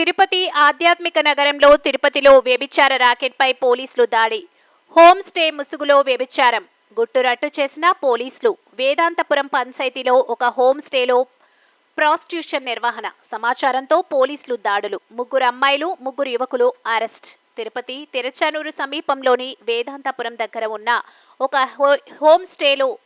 తిరుపతి ఆధ్యాత్మిక నగరంలో తిరుపతిలో వ్యభిచార రాకెట్పై పోలీసులు దాడి. హోమ్ స్టే ముసుగులో వ్యభిచారం. గుట్టురట్టు చేసిన పోలీసులు. వేదాంతపురం పంచాయతీలో ఒక హోమ్ స్టేలో ప్రాస్టిట్యూషన్ నిర్వహణ. సమాచారంతో పోలీసులు దాడులు. ముగ్గురు అమ్మాయిలు ముగ్గురు యువకులు అరెస్ట్. తిరుపతి తిరుచానూరు సమీపంలోని వేదాంతపురం దగ్గర ఉన్న ఒక హో- హోమ్ స్టేలో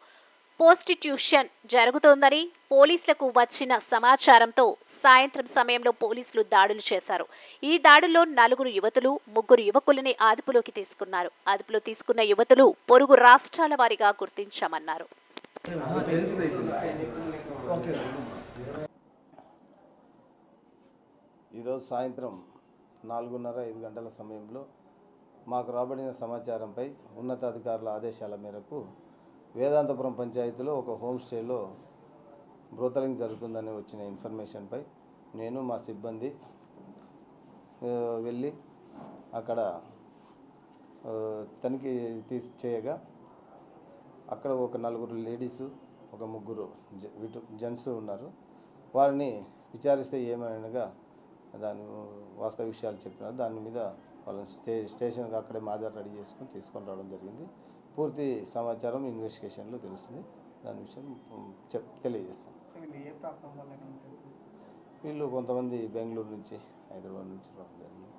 పోస్టిట్యూషన్ జరుగుతోందని పోలీసులకు వచ్చిన సమాచారంతో సాయంత్రం సమయంలో పోలీసులు దాడులు చేశారు. ఈ దాడుల్లో నలుగురు యువతులు ముగ్గురు యువకులని అదుపులోకి తీసుకున్నారు. అదుపులో తీసుకున్న యువతులు పొరుగు రాష్ట్రాల వారిగా గుర్తించామన్నారు. ఈరోజు సాయంత్రం నాలుగున్నర ఐదు గంటల సమయంలో మాకు రాబడిన సమాచారంపై ఉన్నతాధికారుల ఆదేశాల మేరకు వేదాంతపురం పంచాయతీలో ఒక హోమ్ స్టేలో బ్రోతలింగ్ జరుగుతుందని వచ్చిన ఇన్ఫర్మేషన్పై నేను మా సిబ్బంది వెళ్ళి అక్కడ తనిఖీ తీసి చేయగా అక్కడ ఒక నలుగురు లేడీసు ఒక ముగ్గురు విటు జెంట్స్ ఉన్నారు. వారిని విచారిస్తే ఏమనగా దాని వాస్తవ విషయాలు చెప్పినారు. దాని మీద వాళ్ళని స్టే స్టేషన్కి అక్కడే మాదర్ రెడీ చేసుకొని తీసుకొని రావడం జరిగింది. పూర్తి సమాచారం ఇన్వెస్టిగేషన్లో తెలుస్తుంది. దాని విషయం చెప్ తెలియజేస్తాం వీళ్ళు కొంతమంది బెంగళూరు నుంచి హైదరాబాద్ నుంచి రావడం జరిగింది.